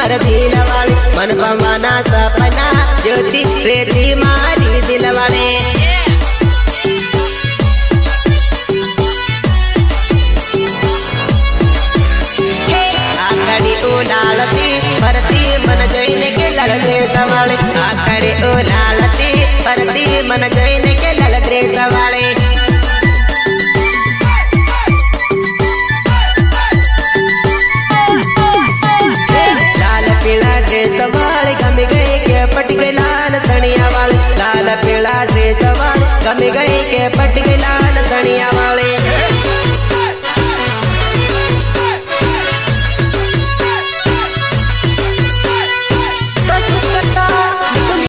झूमर भीलवाड़े। मन पवाना सपना, ज्योति रेती मारी दिलवाड़े। आकड़ी उलालती मन जैन के लल द्रेस वाले आकड़ी उलालती भरती मन जैन के लल द्रेस वाले कम गए के पट गिला लाल